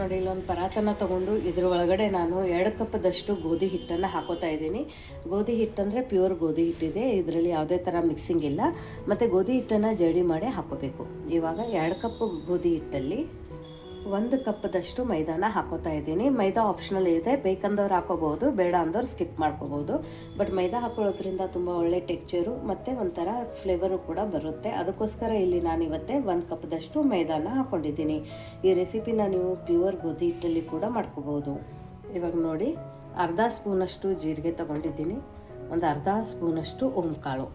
ನೋಡಿ, ಇಲ್ಲೊಂದು ಪರಾತನ ತಗೊಂಡು ಇದ್ರ ಒಳಗಡೆ ನಾನು ಎರಡು ಕಪ್ಪದಷ್ಟು ಗೋಧಿ ಹಿಟ್ಟನ್ನು ಹಾಕೋತಾ ಇದ್ದೀನಿ. ಗೋಧಿ ಹಿಟ್ಟಂದರೆ ಪ್ಯೂರ್ ಗೋಧಿ ಹಿಟ್ಟಿದೆ ಇದರಲ್ಲಿ ಯಾವುದೇ ಥರ ಮಿಕ್ಸಿಂಗ್ ಇಲ್ಲ. ಮತ್ತು ಗೋಧಿ ಹಿಟ್ಟನ್ನು ಜಡಿ ಮಾಡಿ ಹಾಕೋಬೇಕು. ಇವಾಗ ಎರಡು ಕಪ್ ಗೋಧಿ ಹಿಟ್ಟಲ್ಲಿ ಒಂದು ಕಪ್ದಷ್ಟು ಮೈದಾನ ಹಾಕೋತಾ ಇದ್ದೀನಿ. ಮೈದಾ ಆಪ್ಷನಲ್ ಇದೆ. ಬೇಕಂದವ್ರು ಹಾಕೋಬಹುದು, ಬೇಡ ಅಂದವ್ರು ಸ್ಕಿಪ್ ಮಾಡ್ಕೋಬೋದು ಬಟ್ ಮೈದಾ ಹಾಕೊಳ್ಳೋದ್ರಿಂದ ತುಂಬ ಒಳ್ಳೆ ಟೆಕ್ಚರು ಮತ್ತು ಒಂಥರ ಫ್ಲೇವರು ಕೂಡ ಬರುತ್ತೆ. ಅದಕ್ಕೋಸ್ಕರ ಇಲ್ಲಿ ನಾನು ಇವತ್ತೇ ಒಂದು ಕಪ್ದಷ್ಟು ಮೈದಾನ ಹಾಕ್ಕೊಂಡಿದ್ದೀನಿ ಈ ರೆಸಿಪಿನ ನೀವು ಪ್ಯೂರ್ ಗೋಧಿ ಹಿಟ್ಟಲ್ಲಿ ಕೂಡ ಮಾಡ್ಕೋಬೋದು ಇವಾಗ ನೋಡಿ, ಅರ್ಧ ಸ್ಪೂನಷ್ಟು ಜೀರಿಗೆ ತಗೊಂಡಿದ್ದೀನಿ. ಒಂದು ಅರ್ಧ ಸ್ಪೂನಷ್ಟು ಓಂಕಾಳು.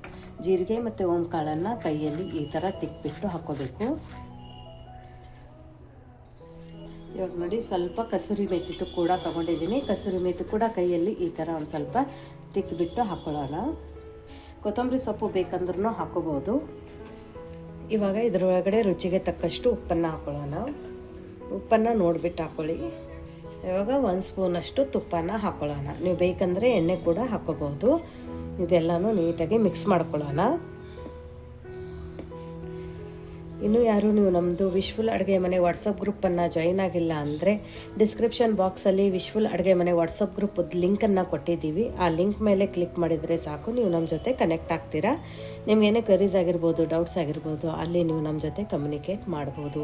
ಜೀರಿಗೆ ಮತ್ತು ಓಂಕಾಳನ್ನು ಕೈಯಲ್ಲಿ ಈ ಥರ ತಿಕ್ಬಿಟ್ಟು ಹಾಕ್ಕೋಬೇಕು ಇವಾಗ ನೋಡಿ, ಸ್ವಲ್ಪ ಕಸೂರಿ ಮೆಥಿದು ಕೂಡ ತೊಗೊಂಡಿದ್ದೀನಿ. ಕಸೂರಿ ಮೆಥಿ ಕೂಡ ಕೈಯಲ್ಲಿ ಈ ಥರ ಒಂದು ಸ್ವಲ್ಪ ತಿಕ್ಕಿಬಿಟ್ಟು ಹಾಕ್ಕೊಳ್ಳೋಣ ಕೊತ್ತಂಬರಿ ಸೊಪ್ಪು ಬೇಕಂದ್ರೂ ಹಾಕೋಬೋದು ಇವಾಗ ಇದರೊಳಗಡೆ ರುಚಿಗೆ ತಕ್ಕಷ್ಟು ಉಪ್ಪನ್ನು ಹಾಕ್ಕೊಳ್ಳೋಣ ಉಪ್ಪನ್ನು ನೋಡಿಬಿಟ್ಟು ಹಾಕ್ಕೊಳ್ಳಿ ಇವಾಗ ಒಂದು ಸ್ಪೂನಷ್ಟು ತುಪ್ಪನ ಹಾಕ್ಕೊಳ್ಳೋಣ ನೀವು ಬೇಕಂದರೆ ಎಣ್ಣೆ ಕೂಡ ಹಾಕ್ಕೋಬೋದು ಇದೆಲ್ಲನೂ ನೀಟಾಗಿ ಮಿಕ್ಸ್ ಮಾಡ್ಕೊಳ್ಳೋಣ. ಇನ್ನೂ ಯಾರು ನೀವು ನಮ್ಮದು ವಿಶ್ವಲ್ ಅಡುಗೆ ಮನೆ ವಾಟ್ಸಪ್ ಗ್ರೂಪನ್ನು ಜಾಯಿನ್ ಆಗಿಲ್ಲ ಅಂದರೆ ಡಿಸ್ಕ್ರಿಪ್ಷನ್ ಬಾಕ್ಸಲ್ಲಿ ವಿಶ್ವಲ್ ಅಡುಗೆ ಮನೆ ವಾಟ್ಸಪ್ ಗ್ರೂಪ್ ಲಿಂಕನ್ನು ಕೊಟ್ಟಿದ್ದೀವಿ. ಆ ಲಿಂಕ್ ಮೇಲೆ ಕ್ಲಿಕ್ ಮಾಡಿದರೆ ಸಾಕು, ನೀವು ನಮ್ಮ ಜೊತೆ ಕನೆಕ್ಟ್ ಆಗ್ತೀರಾ. ನಿಮಗೇನೇ ಕ್ವರೀಸ್ ಆಗಿರ್ಬೋದು ಡೌಟ್ಸ್ ಆಗಿರ್ಬೋದು, ಅಲ್ಲಿ ನೀವು ನಮ್ಮ ಜೊತೆ ಕಮ್ಯುನಿಕೇಟ್ ಮಾಡ್ಬೋದು.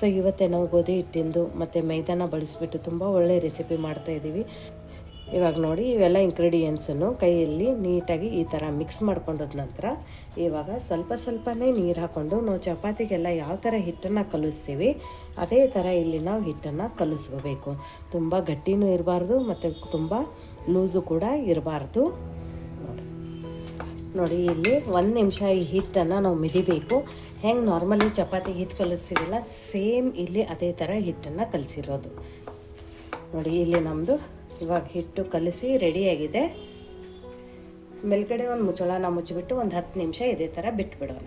ಸೊ ಇವತ್ತೇ ನಾವು ಗೋಧಿ ಹಿಟ್ಟಿಂದು ಮತ್ತು ಮೈದಾನ ಬಳಸಿಬಿಟ್ಟು ತುಂಬ ಒಳ್ಳೆ ರೆಸಿಪಿ ಮಾಡ್ತಾಯಿದ್ದೀವಿ ಇವಾಗ ನೋಡಿ ಇವೆಲ್ಲ ಇಂಗ್ರೀಡಿಯೆಂಟ್ಸನ್ನು ಕೈಯಲ್ಲಿ ನೀಟಾಗಿ ಈ ಥರ ಮಿಕ್ಸ್ ಮಾಡ್ಕೊಂಡದ ನಂತರ ಇವಾಗ ಸ್ವಲ್ಪ ಸ್ವಲ್ಪನೇ ನೀರು ಹಾಕ್ಕೊಂಡು ನಾವು ಚಪಾತಿಗೆಲ್ಲ ಯಾವ ಥರ ಹಿಟ್ಟನ್ನು ಕಲಿಸ್ತೀವಿ, ಅದೇ ಥರ ಇಲ್ಲಿ ನಾವು ಹಿಟ್ಟನ್ನು ಕಲಿಸ್ಕೋಬೇಕು. ತುಂಬ ಗಟ್ಟಿನೂ ಇರಬಾರ್ದು ಮತ್ತು ತುಂಬ ಲೂಸು ಕೂಡ ಇರಬಾರ್ದು. ನೋಡಿ ಇಲ್ಲಿ ಒಂದು ನಿಮಿಷ ಈ ಹಿಟ್ಟನ್ನು ನಾವು ಮಿದಿಬೇಕು. ಹೆಂಗೆ ನಾರ್ಮಲಿ ಚಪಾತಿ ಹಿಟ್ಟು ಕಲಿಸ್ತೀವಲ್ಲ, ಸೇಮ್ ಇಲ್ಲಿ ಅದೇ ಥರ ಹಿಟ್ಟನ್ನು ಕಲಿಸಿರೋದು. ನೋಡಿ ಇಲ್ಲಿ ನಮ್ಮದು ಇವಾಗ ಹಿಟ್ಟು ಕಲಸಿ ರೆಡಿಯಾಗಿದೆ ಮೇಲ್ಗಡೆ ಒಂದು ಮುಚ್ಚಳನ ಮುಚ್ಚಿಬಿಟ್ಟು ಒಂದು ಹತ್ತು ನಿಮಿಷ ಇದೇ ಥರ ಬಿಟ್ಬಿಡೋಣ.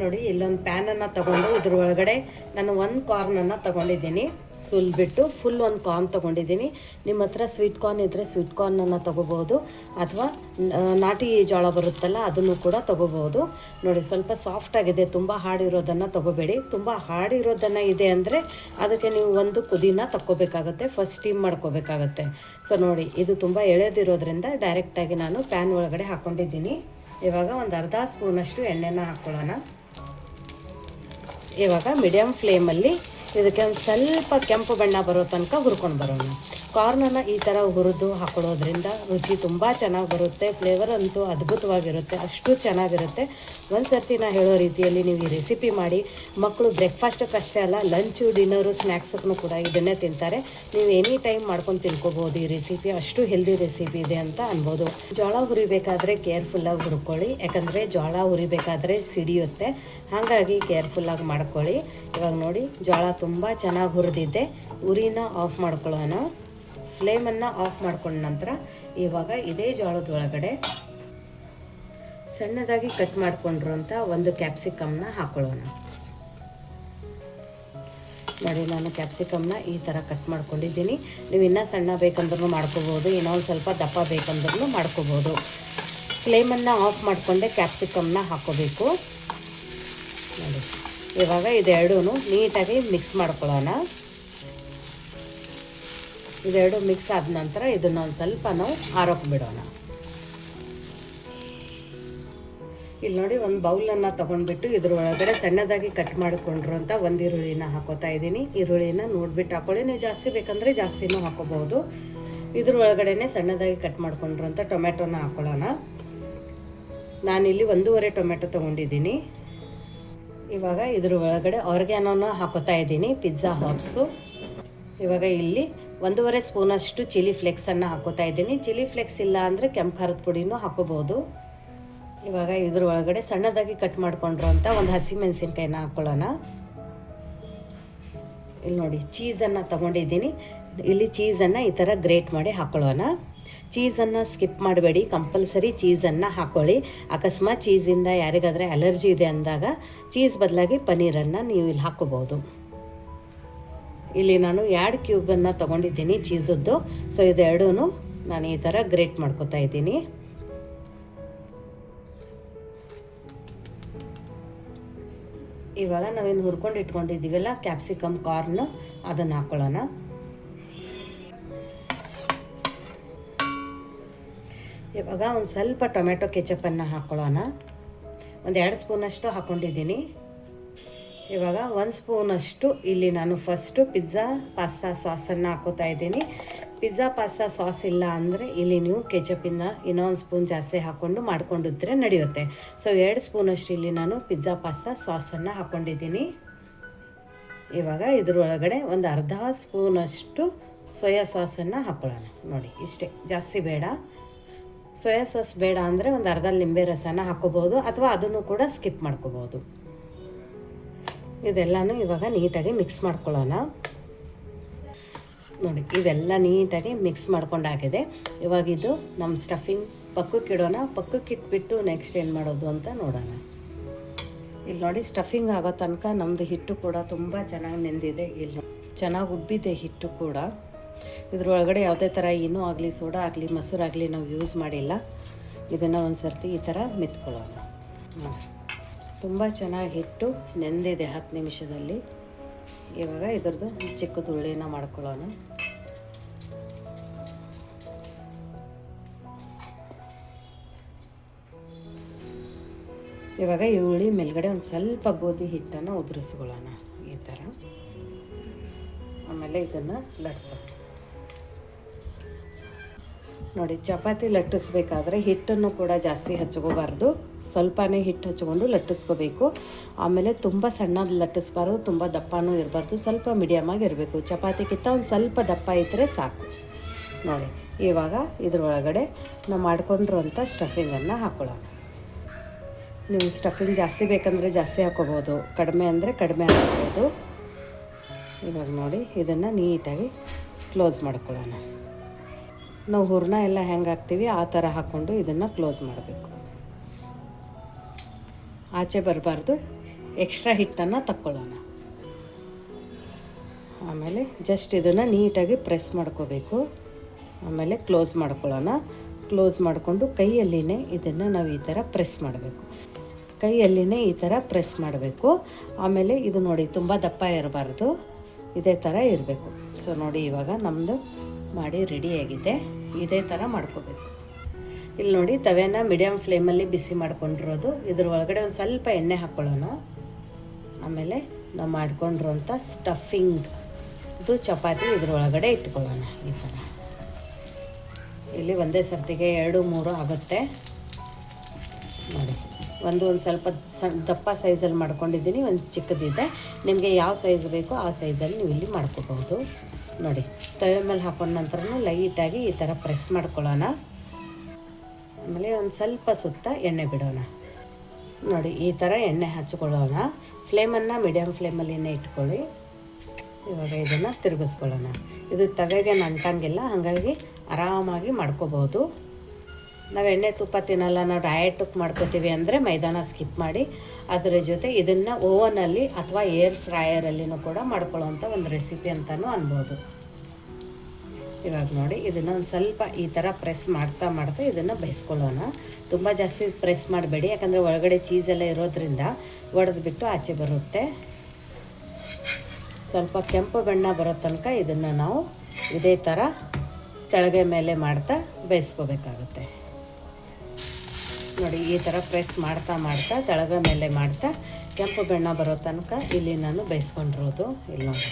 ನೋಡಿ ಇಲ್ಲೊಂದು ಪ್ಯಾನನ್ನು ತಗೊಂಡು ಇದ್ರ ಒಳಗಡೆ ನಾನು ಒಂದು ಕಾರ್ನನ್ನು ತಗೊಂಡಿದ್ದೀನಿ. ಸುಲ್ಬಿಟ್ಟು ಫುಲ್ ಒಂದು ಕಾರ್ನ್ ತೊಗೊಂಡಿದ್ದೀನಿ. ನಿಮ್ಮ ಹತ್ರ ಸ್ವೀಟ್ ಕಾರ್ನ್ ಇದ್ದರೆ ಸ್ವೀಟ್ ಕಾರ್ನನ್ನು ತೊಗೋಬೋದು ಅಥವಾ ನಾಟಿ ಜೋಳ ಬರುತ್ತಲ್ಲ, ಅದನ್ನು ಕೂಡ ತೊಗೋಬೋದು ನೋಡಿ, ಸ್ವಲ್ಪ ಸಾಫ್ಟ್ ಆಗಿದೆ, ತುಂಬ ಹಾಡಿರೋದನ್ನು ತೊಗೋಬೇಡಿ. ತುಂಬ ಹಾಡಿರೋದನ್ನು ಇದೆ ಅಂದರೆ ಅದಕ್ಕೆ ನೀವು ಒಂದು ಕುದಿನ ತಕ್ಕೋಬೇಕಾಗತ್ತೆ ಫಸ್ಟ್ ಸ್ಟೀಮ್ ಮಾಡ್ಕೋಬೇಕಾಗತ್ತೆ. ಸೊ ನೋಡಿ, ಇದು ತುಂಬ ಎಳೆದಿರೋದ್ರಿಂದ ಡೈರೆಕ್ಟಾಗಿ ನಾನು ಪ್ಯಾನ್ ಒಳಗಡೆ ಹಾಕ್ಕೊಂಡಿದ್ದೀನಿ ಇವಾಗ ಒಂದು ಅರ್ಧ ಸ್ಪೂನಷ್ಟು ಎಣ್ಣೆನ ಹಾಕ್ಕೊಳ್ಳೋಣ ಇವಾಗ ಮೀಡಿಯಮ್ ಫ್ಲೇಮಲ್ಲಿ ಇದಕ್ಕೆ ಒಂದು ಸ್ವಲ್ಪ ಕೆಂಪು ಬಣ್ಣ ಬರೋ ತನಕ ಹುರ್ಕೊಂಡು ಬರೋಣ. ಕಾರ್ನನ್ನು ಈ ಥರ ಹುರಿದು ಹಾಕೊಳ್ಳೋದ್ರಿಂದ ರುಚಿ ತುಂಬ ಚೆನ್ನಾಗಿ ಬರುತ್ತೆ. ಫ್ಲೇವರ್ ಅಂತೂ ಅದ್ಭುತವಾಗಿರುತ್ತೆ. ಅಷ್ಟು ಚೆನ್ನಾಗಿರುತ್ತೆ. ಒಂದು ಸರ್ತಿ ನಾ ಹೇಳೋ ರೀತಿಯಲ್ಲಿ ನೀವು ಈ ರೆಸಿಪಿ ಮಾಡಿ ಮಕ್ಕಳು ಬ್ರೇಕ್ಫಾಸ್ಟಕ್ಕೆ ಅಲ್ಲ ಲಂಚು ಡಿನ್ನರು ಸ್ನ್ಯಾಕ್ಸಕ್ಕೂ ಕೂಡ ಇದನ್ನೇ ತಿಂತಾರೆ. ನೀವು ಎನಿ ಟೈಮ್ ಮಾಡ್ಕೊಂಡು ತಿನ್ಕೋಬೋದು ಈ ರೆಸಿಪಿ ಅಷ್ಟು ಹೆಲ್ದಿ ರೆಸಿಪಿ ಇದೆ ಅಂತ ಅನ್ಬೋದು. ಜೋಳ ಹುರಿಬೇಕಾದ್ರೆ ಕೇರ್ಫುಲ್ಲಾಗಿ ಹುರ್ಕೊಳ್ಳಿ. ಯಾಕಂದರೆ ಜೋಳ ಹುರಿಬೇಕಾದ್ರೆ ಸಿಡಿಯುತ್ತೆ. ಹಾಗಾಗಿ ಕೇರ್ಫುಲ್ಲಾಗಿ ಮಾಡ್ಕೊಳ್ಳಿ. ಇವಾಗ ನೋಡಿ ಜೋಳ ತುಂಬ ಚೆನ್ನಾಗಿ ಹುರಿದಿದ್ದೆ ಉರಿನ ಆಫ್ ಮಾಡ್ಕೊಳ್ಳೋಣ. ಫ್ಲೇಮನ್ನು ಆಫ್ ಮಾಡ್ಕೊಂಡ ನಂತರ ಇವಾಗ ಇದೇ ಜೋಳದ ಒಳಗಡೆ ಸಣ್ಣದಾಗಿ ಕಟ್ ಮಾಡಿಕೊಂಡಿರುವಂಥ ಒಂದು ಕ್ಯಾಪ್ಸಿಕಮ್ನ ಹಾಕ್ಕೊಳ್ಳೋಣ ನೋಡಿ, ನಾನು ಕ್ಯಾಪ್ಸಿಕಮ್ನ ಈ ಥರ ಕಟ್ ಮಾಡ್ಕೊಂಡಿದ್ದೀನಿ. ನೀವು ಇನ್ನೂ ಸಣ್ಣ ಬೇಕಂದ್ರೂ ಮಾಡ್ಕೋಬೋದು, ಇನ್ನೊಂದು ಸ್ವಲ್ಪ ದಪ್ಪ ಬೇಕಂದ್ರೂ ಮಾಡ್ಕೋಬೋದು. ಫ್ಲೇಮನ್ನು ಆಫ್ ಮಾಡಿಕೊಂಡೆ ಕ್ಯಾಪ್ಸಿಕಮ್ನ ಹಾಕ್ಕೋಬೇಕು ನೋಡಿ, ಇವಾಗ ಇದೆರಡೂ ನೀಟಾಗಿ ಮಿಕ್ಸ್ ಮಾಡ್ಕೊಳ್ಳೋಣ. ಇದೆರಡು ಮಿಕ್ಸ್ ಆದ ನಂತರ ಇದನ್ನ ಒಂದು ಸ್ವಲ್ಪ ನಾವು ಆರೋಕ್ ಬಿಡೋಣ. ಇಲ್ಲಿ ನೋಡಿ ಒಂದು ಬೌಲನ್ನು ತೊಗೊಂಡ್ಬಿಟ್ಟು ಇದ್ರ ಒಳಗಡೆ ಸಣ್ಣದಾಗಿ ಕಟ್ ಮಾಡಿಕೊಂಡಿರುವಂಥ ಒಂದು ಈರುಳ್ಳಿನ ಹಾಕೋತಾ ಇದ್ದೀನಿ. ಈರುಳ್ಳಿನ ನೋಡ್ಬಿಟ್ಟು ಹಾಕೊಳ್ಳಿ. ನೀವು ಜಾಸ್ತಿ ಬೇಕಂದರೆ ಜಾಸ್ತಿನೂ ಹಾಕೋಬಹುದು. ಇದ್ರ ಒಳಗಡೆನೆ ಸಣ್ಣದಾಗಿ ಕಟ್ ಮಾಡ್ಕೊಂಡಿರುವಂಥ ಟೊಮೆಟೊನ ಹಾಕೊಳ್ಳೋಣ. ನಾನಿಲ್ಲಿ ಒಂದೂವರೆ ಟೊಮೆಟೊ ತೊಗೊಂಡಿದ್ದೀನಿ. ಇವಾಗ ಇದ್ರ ಒಳಗಡೆ ಆರ್ಗ್ಯಾನೋನ ಹಾಕೋತಾ ಇದ್ದೀನಿ ಪಿಜ್ಜಾ ಹಾಬ್ಸು ಇವಾಗ ಇಲ್ಲಿ ಒಂದೂವರೆ ಸ್ಪೂನಷ್ಟು ಚಿಲ್ಲಿ ಫ್ಲೆಕ್ಸನ್ನು ಹಾಕೋತಾ ಇದ್ದೀನಿ. ಚಿಲ್ಲಿ ಫ್ಲೆಕ್ಸ್ ಇಲ್ಲ ಅಂದರೆ ಕೆಂಪು ಖಾರದ ಪುಡಿನೂ ಹಾಕೋಬೋದು ಇವಾಗ ಇದ್ರ ಒಳಗಡೆ ಸಣ್ಣದಾಗಿ ಕಟ್ ಮಾಡ್ಕೊಂಡಿರೋಂಥ ಒಂದು ಹಸಿ ಮೆಣಸಿನ್ಕಾಯಿನ ಹಾಕ್ಕೊಳ್ಳೋಣ ಇಲ್ಲಿ ನೋಡಿ ಚೀಸನ್ನು ತೊಗೊಂಡಿದ್ದೀನಿ. ಇಲ್ಲಿ ಚೀಸನ್ನು ಈ ಥರ ಗ್ರೇಟ್ ಮಾಡಿ ಹಾಕ್ಕೊಳ್ಳೋಣ ಚೀಸನ್ನು ಸ್ಕಿಪ್ ಮಾಡಬೇಡಿ ಕಂಪಲ್ಸರಿ ಚೀಸನ್ನು ಹಾಕ್ಕೊಳ್ಳಿ ಅಕಸ್ಮಾತ್ ಚೀಸಿಂದ ಯಾರಿಗಾದರೆ ಅಲರ್ಜಿ ಇದೆ ಅಂದಾಗ ಚೀಸ್ ಬದಲಾಗಿ ಪನ್ನೀರನ್ನು ನೀವು ಇಲ್ಲಿ ಹಾಕ್ಕೋಬೋದು ಇಲ್ಲಿ ನಾನು ಎರಡು ಕ್ಯೂಬನ್ನು ತೊಗೊಂಡಿದ್ದೀನಿ ಚೀಸದ್ದು. ಸೊ ಇದೆರಡೂ ನಾನು ಈ ಥರ ಗ್ರೇಟ್ ಮಾಡ್ಕೋತಾ ಇದ್ದೀನಿ. ಇವಾಗ ನಾವೇನು ಹುರ್ಕೊಂಡು ಇಟ್ಕೊಂಡಿದ್ದೀವಲ್ಲ, ಕ್ಯಾಪ್ಸಿಕಮ್, ಕಾರ್ನ್ ಅದನ್ನು ಹಾಕ್ಕೊಳ್ಳೋಣ ಇವಾಗ ಒಂದು ಸ್ವಲ್ಪ ಟೊಮೆಟೊ ಕೆಚಪನ್ನು ಹಾಕ್ಕೊಳ್ಳೋಣ ಒಂದು ಎರಡು ಸ್ಪೂನಷ್ಟು ಹಾಕ್ಕೊಂಡಿದ್ದೀನಿ ಇವಾಗ ಒಂದು ಸ್ಪೂನಷ್ಟು ಇಲ್ಲಿ ನಾನು ಫಸ್ಟು ಪಿಜ್ಜಾ ಪಾಸ್ತಾ ಸಾಸನ್ನು ಹಾಕೋತಾ ಇದ್ದೀನಿ. ಪಿಜ್ಜಾ ಪಾಸ್ತಾ ಸಾಸ್ ಇಲ್ಲ ಅಂದರೆ ಇಲ್ಲಿ ನೀವು ಕೆಚಪಿಂದ ಇನ್ನೊಂದು ಸ್ಪೂನ್ ಜಾಸ್ತಿ ಹಾಕ್ಕೊಂಡು ಮಾಡ್ಕೊಂಡಿದ್ರೆ ನಡೆಯುತ್ತೆ. ಸೊ ಎರಡು ಸ್ಪೂನಷ್ಟು ಇಲ್ಲಿ ನಾನು ಪಿಜ್ಜಾ ಪಾಸ್ತಾ ಸಾಸನ್ನು ಹಾಕ್ಕೊಂಡಿದ್ದೀನಿ ಇವಾಗ ಇದರೊಳಗಡೆ ಒಂದು ಅರ್ಧ ಸ್ಪೂನಷ್ಟು ಸೋಯಾ ಸಾಸನ್ನು ಹಾಕ್ಕೊಳ್ಳೋಣ ನೋಡಿ, ಇಷ್ಟೇ. ಜಾಸ್ತಿ ಬೇಡ. ಸೋಯಾ ಸಾಸ್ ಬೇಡ ಅಂದರೆ ಒಂದು ಅರ್ಧ ಲಿಂಬೆ ರಸನ ಹಾಕ್ಕೋಬೋದು ಅಥವಾ ಅದನ್ನು ಕೂಡ ಸ್ಕಿಪ್ ಮಾಡ್ಕೋಬೋದು ಇದೆಲ್ಲನೂ ಇವಾಗ ನೀಟಾಗಿ ಮಿಕ್ಸ್ ಮಾಡ್ಕೊಳ್ಳೋಣ. ನೋಡಿ, ಇದೆಲ್ಲ ನೀಟಾಗಿ ಮಿಕ್ಸ್ ಮಾಡ್ಕೊಂಡಾಗಿದೆ. ಇವಾಗ ಇದು ನಮ್ಮ ಸ್ಟಫಿಂಗ್. ಪಕ್ಕಕ್ಕೆ ಇಡೋಣ. ಪಕ್ಕಕ್ಕೆ ಇಟ್ಬಿಟ್ಟು ನೆಕ್ಸ್ಟ್ ಏನು ಮಾಡೋದು ಅಂತ ನೋಡೋಣ. ಇಲ್ಲಿ ನೋಡಿ, ಸ್ಟಫಿಂಗ್ ಆಗೋ ತನಕ ನಮ್ಮದು ಹಿಟ್ಟು ಕೂಡ ತುಂಬ ಚೆನ್ನಾಗಿ ನೆಂದಿದೆ ಇಲ್ಲಿ. ಚೆನ್ನಾಗಿ ಉಬ್ಬಿದೆ ಹಿಟ್ಟು ಕೂಡ. ಇದ್ರೊಳಗಡೆ ಯಾವುದೇ ಥರ ಏನೂ ಆಗಲಿ, ಸೋಡಾ ಆಗಲಿ, ಮೊಸರಾಗಲಿ ನಾವು ಯೂಸ್ ಮಾಡಿಲ್ಲ. ಇದನ್ನು ಒಂದು ಸರ್ತಿ ಈ ಥರ ಮೆತ್ಕೊಳ್ಳೋಣ. ನೋಡಿ. ತುಂಬ ಚೆನ್ನಾಗಿ ಹಿಟ್ಟು ನೆಂದಿದೆ ಹತ್ತು ನಿಮಿಷದಲ್ಲಿ. ಇವಾಗ ಇದ್ರದ್ದು ಚಿಕ್ಕದು ಉಳ್ಳಿನ ಮಾಡ್ಕೊಳ್ಳೋಣ. ಇವಾಗ ಈ ಹುಳಿ ಮೇಲ್ಗಡೆ ಒಂದು ಸ್ವಲ್ಪ ಗೋಧಿ ಹಿಟ್ಟನ್ನು ಉದುರಿಸ್ಕೊಳ್ಳೋಣ ಈ ಥರ ಆಮೇಲೆ ಇದನ್ನು ಲಟ್ಸೋಣ. ನೋಡಿ, ಚಪಾತಿ ಲಟ್ಟಿಸ್ಬೇಕಾದ್ರೆ ಹಿಟ್ಟನ್ನು ಕೂಡ ಜಾಸ್ತಿ ಹಚ್ಕೋಬಾರ್ದು. ಸ್ವಲ್ಪನೇ ಹಿಟ್ಟು ಹಚ್ಕೊಂಡು ಲಟ್ಟಿಸ್ಕೋಬೇಕು. ಆಮೇಲೆ ತುಂಬ ಸಣ್ಣದು ಲಟ್ಟಿಸ್ಬಾರ್ದು, ತುಂಬ ದಪ್ಪನೂ ಇರಬಾರ್ದು, ಸ್ವಲ್ಪ ಮೀಡಿಯಮಾಗಿ ಇರಬೇಕು. ಚಪಾತಿಗಿಂತ ಒಂದು ಸ್ವಲ್ಪ ದಪ್ಪ ಇದ್ದರೆ ಸಾಕು. ನೋಡಿ, ಇವಾಗ ಇದ್ರೊಳಗಡೆ ನಾವು ಮಾಡ್ಕೊಂಡಿರುವಂಥ ಸ್ಟಫಿಂಗನ್ನು ಹಾಕ್ಕೊಳ್ಳೋಣ ನೀವು ಸ್ಟಫಿಂಗ್ ಜಾಸ್ತಿ ಬೇಕಂದರೆ ಜಾಸ್ತಿ ಹಾಕೋಬೋದು, ಕಡಿಮೆ ಅಂದರೆ ಕಡಿಮೆ ಹಾಕೋಬೋದು. ಇವಾಗ ನೋಡಿ, ಇದನ್ನು ನೀಟಾಗಿ ಕ್ಲೋಸ್ ಮಾಡ್ಕೊಳ್ಳೋಣ. ನಾವು ಹೂರ್ಣ ಎಲ್ಲ ಹೆಂಗೆ ಹಾಕ್ತೀವಿ, ಆ ಥರ ಹಾಕ್ಕೊಂಡು ಇದನ್ನು ಕ್ಲೋಸ್ ಮಾಡಬೇಕು. ಆಚೆ ಬರಬಾರ್ದು ಎಕ್ಸ್ಟ್ರಾ ಹಿಟ್ಟನ್ನು ತಕ್ಕೊಳ್ಳೋಣ. ಆಮೇಲೆ ಜಸ್ಟ್ ಇದನ್ನು ನೀಟಾಗಿ ಪ್ರೆಸ್ ಮಾಡ್ಕೋಬೇಕು. ಆಮೇಲೆ ಕ್ಲೋಸ್ ಮಾಡ್ಕೊಳ್ಳೋಣ. ಕ್ಲೋಸ್ ಮಾಡಿಕೊಂಡು ಕೈಯಲ್ಲಿನೇ ಇದನ್ನು ನಾವು ಈ ಥರ ಪ್ರೆಸ್ ಮಾಡಬೇಕು. ಕೈಯಲ್ಲಿನೇ ಈ ಥರ ಪ್ರೆಸ್ ಮಾಡಬೇಕು. ಆಮೇಲೆ ಇದು ನೋಡಿ ತುಂಬ ದಪ್ಪ ಇರಬಾರ್ದು. ಇದೇ ಥರ ಇರಬೇಕು. ಸೊ ನೋಡಿ ಇವಾಗ ನಮ್ಮದು ಮಾಡಿ ರೆಡಿಯಾಗಿದೆ ಇದೇ ಥರ ಮಾಡ್ಕೋಬೇಕು. ಇಲ್ಲಿ ನೋಡಿ ತವೆನ ಮೀಡಿಯಮ್ ಫ್ಲೇಮಲ್ಲಿ ಬಿಸಿ ಮಾಡ್ಕೊಂಡಿರೋದು. ಇದ್ರ ಒಳಗಡೆ ಒಂದು ಸ್ವಲ್ಪ ಎಣ್ಣೆ ಹಾಕ್ಕೊಳ್ಳೋಣ ಆಮೇಲೆ ನಾವು ಮಾಡ್ಕೊಂಡಿರೋಂಥ ಸ್ಟಫಿಂಗ್ ಇದು ಚಪಾತಿ ಇದ್ರೊಳಗಡೆ ಇಟ್ಕೊಳ್ಳೋಣ ಈ ಥರ ಇಲ್ಲಿ ಒಂದೇ ಸರ್ತಿಗೆ ಎರಡು, ಮೂರು ಆಗುತ್ತೆ. ನೋಡಿ, ಒಂದು ಒಂದು ಸ್ವಲ್ಪ ಸಣ್ಣ ದಪ್ಪ ಸೈಜಲ್ಲಿ ಮಾಡ್ಕೊಂಡಿದ್ದೀನಿ. ಒಂದು ಚಿಕ್ಕದಿದೆ. ನಿಮಗೆ ಯಾವ ಸೈಜ್ ಬೇಕೋ ಆ ಸೈಜಲ್ಲಿ ನೀವು ಇಲ್ಲಿ ಮಾಡ್ಕೋಬಹುದು. ನೋಡಿ, ತವೆ ಮೇಲೆ ಹಾಕೊಂಡ ನಂತರ ಲೈಟಾಗಿ ಈ ಥರ ಪ್ರೆಸ್ ಮಾಡ್ಕೊಳ್ಳೋಣ. ಆಮೇಲೆ ಒಂದು ಸ್ವಲ್ಪ ಸುತ್ತ ಎಣ್ಣೆ ಬಿಡೋಣ. ನೋಡಿ, ಈ ಥರ ಎಣ್ಣೆ ಹಚ್ಕೊಳ್ಳೋಣ. ಫ್ಲೇಮನ್ನು ಮೀಡಿಯಮ್ ಫ್ಲೇಮಲ್ಲಿನೇ ಇಟ್ಕೊಳ್ಳಿ. ಇವಾಗ ಇದನ್ನು ತಿರುಗಿಸ್ಕೊಳ್ಳೋಣ. ಇದು ತವೆಗೆ ನಂಟಂಗಿಲ್ಲ, ಹಾಗಾಗಿ ಆರಾಮಾಗಿ ಮಾಡ್ಕೋಬೋದು. ನಾವು ಎಣ್ಣೆ ತುಪ್ಪ ತಿನ್ನಲ್ಲ, ನಾವು ಡಯಟಕ್ಕೆ ಮಾಡ್ಕೋತೀವಿ ಅಂದರೆ ಮೈದಾನ ಸ್ಕಿಪ್ ಮಾಡಿ, ಅದರ ಜೊತೆ ಇದನ್ನು ಓವನಲ್ಲಿ ಅಥವಾ ಏರ್ ಫ್ರೈಯರಲ್ಲಿನೂ ಕೂಡ ಮಾಡ್ಕೊಳ್ಳೋವಂಥ ಒಂದು ರೆಸಿಪಿ ಅಂತಲೂ ಅನ್ಬೋದು. ಇವಾಗ ನೋಡಿ, ಇದನ್ನು ಒಂದು ಸ್ವಲ್ಪ ಈ ಥರ ಪ್ರೆಸ್ ಮಾಡ್ತಾ ಮಾಡ್ತಾ ಇದನ್ನು ಬೇಯಿಸ್ಕೊಳ್ಳೋಣ. ತುಂಬ ಜಾಸ್ತಿ ಪ್ರೆಸ್ ಮಾಡಬೇಡಿ, ಯಾಕಂದರೆ ಒಳಗಡೆ ಚೀಸೆಲ್ಲ ಇರೋದ್ರಿಂದ ಒಡೆದ್ಬಿಟ್ಟು ಆಚೆ ಬರುತ್ತೆ. ಸ್ವಲ್ಪ ಕೆಂಪು ಬಣ್ಣ ಬರೋ ತನಕ ಇದನ್ನು ನಾವು ಇದೇ ಥರ ಕೆಳಗೆ ಮೇಲೆ ಮಾಡ್ತಾ ಬೇಯಿಸ್ಕೋಬೇಕಾಗುತ್ತೆ. ನೋಡಿ, ಈ ಥರ ಪ್ರೆಸ್ ಮಾಡ್ತಾ ಮಾಡ್ತಾ, ತಳಗ ಮೇಲೆ ಮಾಡ್ತಾ, ಕೆಂಪು ಬೆಣ್ಣ ಬರೋ ತನಕ ಇಲ್ಲಿ ನಾನು ಬೇಯಿಸ್ಕೊಂಡಿರೋದು. ಇಲ್ಲ ನೋಡಿ.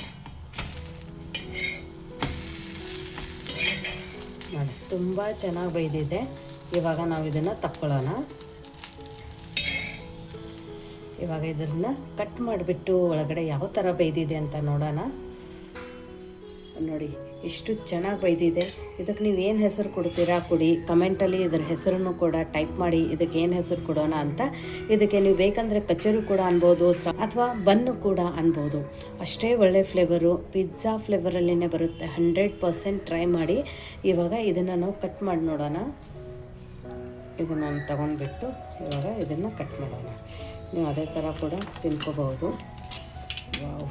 ನೋಡಿ, ತುಂಬ ಚೆನ್ನಾಗಿ ಬೈದಿದೆ ಇವಾಗ ನಾವು ಇದನ್ನು ತಕ್ಕೊಳ್ಳೋಣ. ಇವಾಗ ಇದನ್ನು ಕಟ್ ಮಾಡಿಬಿಟ್ಟು ಒಳಗಡೆ ಯಾವ ಥರ ಬೈದಿದೆ ಅಂತ ನೋಡೋಣ. ನೋಡಿ, ಎಷ್ಟು ಚೆನ್ನಾಗಿ ಬೈದಿದೆ. ಇದಕ್ಕೆ ನೀವು ಏನು ಹೆಸರು ಕೊಡ್ತೀರಾ ಕೊಡಿ. ಕಮೆಂಟಲ್ಲಿ ಇದ್ರ ಹೆಸರನ್ನು ಕೂಡ ಟೈಪ್ ಮಾಡಿ, ಇದಕ್ಕೆ ಏನು ಹೆಸರು ಕೊಡೋಣ ಅಂತ. ಇದಕ್ಕೆ ನೀವು ಬೇಕಂದರೆ ಕಚೇರಿ ಕೂಡ ಅನ್ಬೋದು ಅಥವಾ ಬನ್ನು ಕೂಡ ಅನ್ಬೋದು. ಅಷ್ಟೇ ಒಳ್ಳೆ ಫ್ಲೇವರು ಪಿಜ್ಜಾ ಫ್ಲೇವರಲ್ಲಿನೇ ಬರುತ್ತೆ. ಹಂಡ್ರೆಡ್ ಪರ್ಸೆಂಟ್ ಟ್ರೈ ಮಾಡಿ. ಇವಾಗ ಇದನ್ನು ನಾವು ಕಟ್ ಮಾಡಿ ನೋಡೋಣ. ಇದನ್ನು ತಗೊಂಡ್ಬಿಟ್ಟು ಇವಾಗ ಇದನ್ನು ಕಟ್ ಮಾಡೋಣ. ನೀವು ಅದೇ ಥರ ಕೂಡ ತಿನ್ಕೋಬಹುದು. ವಾವ್.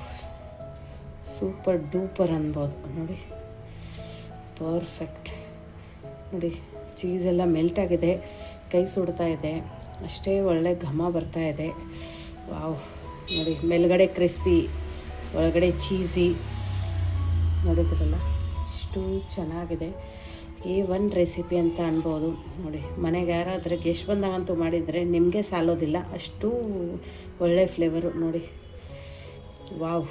ಸೂಪರ್ ಡೂಪರ್ ಅನ್ಬೋದು. ನೋಡಿ, ಪರ್ಫೆಕ್ಟ್. ನೋಡಿ ಚೀಸೆಲ್ಲ ಮೆಲ್ಟ್ ಆಗಿದೆ, ಕೈ ಸುಡ್ತಾ ಇದೆ, ಅಷ್ಟೇ ಒಳ್ಳೆ ಘಮ ಬರ್ತಾ ಇದೆ. ವಾವ್. ನೋಡಿ, ಮೇಲ್ಗಡೆ ಕ್ರಿಸ್ಪಿ, ಒಳಗಡೆ ಚೀಸಿ. ನೋಡಿದ್ರಲ್ಲ ಅಷ್ಟು ಚೆನ್ನಾಗಿದೆ. ಈ ಒನ್ ರೆಸಿಪಿ ಅಂತ ಅನ್ಬೋದು. ನೋಡಿ, ಮನೆಗೆ ಯಾರಾದರೆ ಗೆಸ್ಟ್ ಬಂದಾಗಂತೂ ಮಾಡಿದರೆ ನಿಮಗೆ ಸಾಲೋದಿಲ್ಲ. ಅಷ್ಟು ಒಳ್ಳೆ ಫ್ಲೇವರು ನೋಡಿ, ವಾವ್.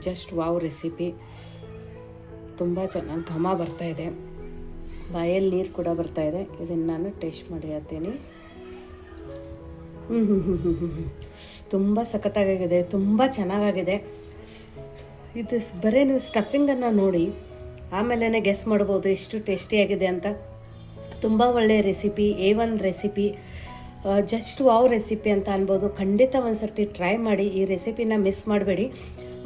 Just wow recipe. ತುಂಬ ಚೆನ್ನಾಗಿ ಘಮ ಬರ್ತಾಯಿದೆ ಬಾಯಲ್ಲಿ ನೀರು ಕೂಡ ಬರ್ತಾ ಇದೆ. ಇದನ್ನು ನಾನು ಟೇಸ್ಟ್ ಮಾಡಿ ಹ್ಞೂ ತುಂಬ ಸಖತ್ತಾಗಿದೆ ತುಂಬ ಚೆನ್ನಾಗಾಗಿದೆ. ಇದು ಬರೀ ನೀವು ಸ್ಟಫಿಂಗನ್ನು ನೋಡಿ ಆಮೇಲೆ ಗೆಸ್ ಮಾಡ್ಬೋದು ಎಷ್ಟು ಟೇಸ್ಟಿಯಾಗಿದೆ ಅಂತ. ತುಂಬ ಒಳ್ಳೆಯ recipe A one recipe. Just wow recipe ಅಂತ ಅನ್ಬೋದು. ಖಂಡಿತ ಒಂದು ಸರ್ತಿ ಟ್ರೈ ಮಾಡಿ. ಈ ರೆಸಿಪಿನ ಮಿಸ್ ಮಾಡಬೇಡಿ.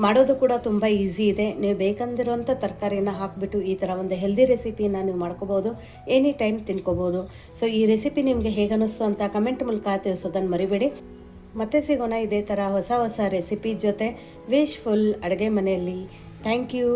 ಮಾಡೋದು ಕೂಡ ತುಂಬ ಈಸಿ ಇದೆ. ನೀವು ಬೇಕಂದಿರುವಂಥ ತರಕಾರಿನ ಹಾಕಿಬಿಟ್ಟು ಈ ಥರ ಒಂದು ಹೆಲ್ದಿ ರೆಸಿಪಿನ ನೀವು ಮಾಡ್ಕೋಬೋದು. ಎನಿ ಟೈಮ್ ತಿನ್ಕೋಬೋದು. ಸೊ ಈ ರೆಸಿಪಿ ನಿಮಗೆ ಹೇಗೆ ಅನ್ನಿಸ್ತು ಅಂತ ಕಮೆಂಟ್ ಮೂಲಕ ತಿಳಿಸೋದನ್ನು ಮರಿಬೇಡಿ. ಮತ್ತೆ ಸಿಗೋಣ ಇದೇ ಥರ ಹೊಸ ಹೊಸ ರೆಸಿಪಿ ಜೊತೆ. ವಿಶ್ ಫುಲ್ ಅಡುಗೆ ಮನೆಯಲ್ಲಿ. Thank you